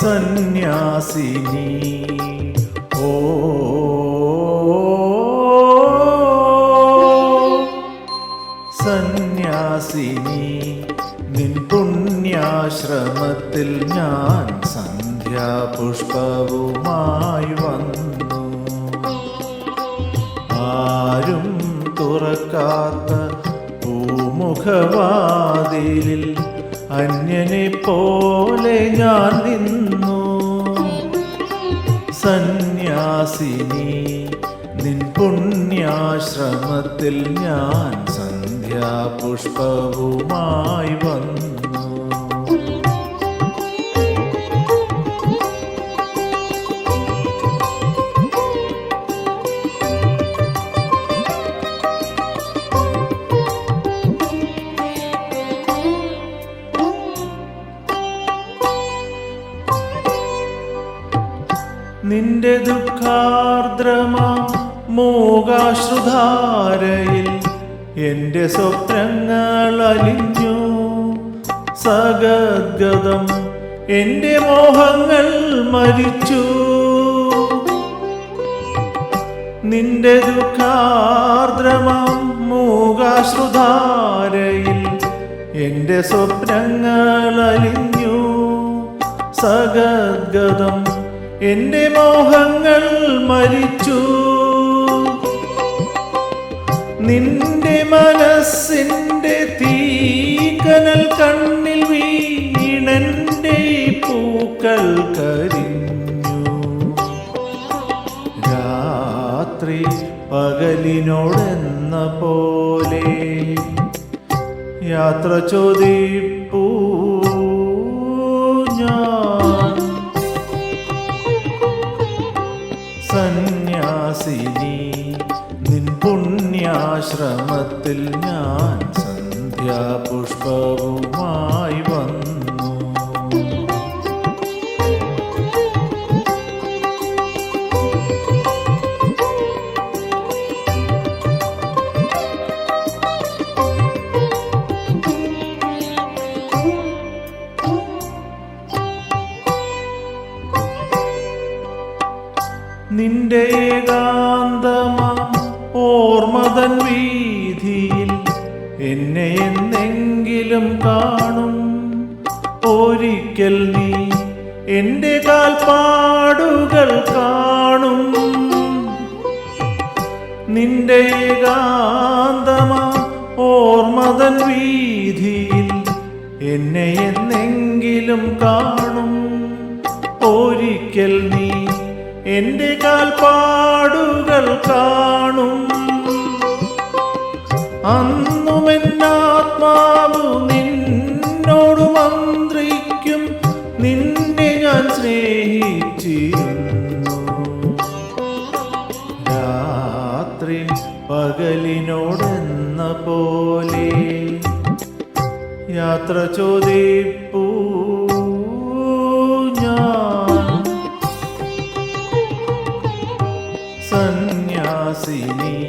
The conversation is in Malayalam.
സന്യാസിനി. ഓ. സന്യാസിനി നിൻ പുണ്യാശ്രമത്തിൽ ഞാൻ സന്ധ്യാപുഷ്പവുമായി വന്നു. ആരും തുറക്കാത്ത പൂമുഖവാതിലിൽ അന്യനെ പോലെ ഞാൻ നിന്നു. സന്യാസിനി നിൻ പുണ്യാശ്രമത്തിൽ ഞാൻ സന്ധ്യാ സന്ധ്യാപുഷ്പവുമായി വന്നു. നിന്റെ ദുഃഖാർദ്രമാം മോകാശ്രുധാരയിൽ എന്റെ സ്വപ്നങ്ങൾ അലിഞ്ഞു. സഗദ്ഗതം എന്റെ മോഹങ്ങൾ മരിച്ചു. നിന്റെ ദുഃഖാർദ്രമാം മൂകാശ്രുധാരയിൽ എന്റെ സ്വപ്നങ്ങൾ അലിഞ്ഞു. സഗദ്ഗതം എന്റെ മോഹങ്ങൾ മരിച്ചു. നിന്റെ മനസ്സിന്റെ തീക്കനൽ കണ്ണിൽ വീണന്റെ പൂക്കൾ കരിഞ്ഞു. രാത്രി പകലിനോടെന്ന പോലെ യാത്ര ചോദിപ്പൂ. പുണ്യാശ്രമത്തിൽ ഞാൻ സന്ധ്യാപുഷ്പവുമായി വന്നു. നിന്റെ ഏകാന്തമാം എന്നെ എന്നെങ്കിലും കാണും. ഒരിക്കൽ നീ എന്റെ കാൽപ്പാടുകൾ കാണും. നിന്റെ ഏകാന്തമാ ഓർമ്മതൻ വീതിയിൽ എന്നെ എന്നെങ്കിലും കാണും. ഒരിക്കൽ നീ എന്റെ കാൽപ്പാടുകൾ കാണും. അന്നും എന്നാത്മാവ് നിന്നോട് മന്ത്രിക്കും നിന്നെ ഞാൻ സ്നേഹിച്ചിരുന്നു. രാത്രി പകലിനോടെന്ന പോലെ യാത്ര ചോദിപ്പൂ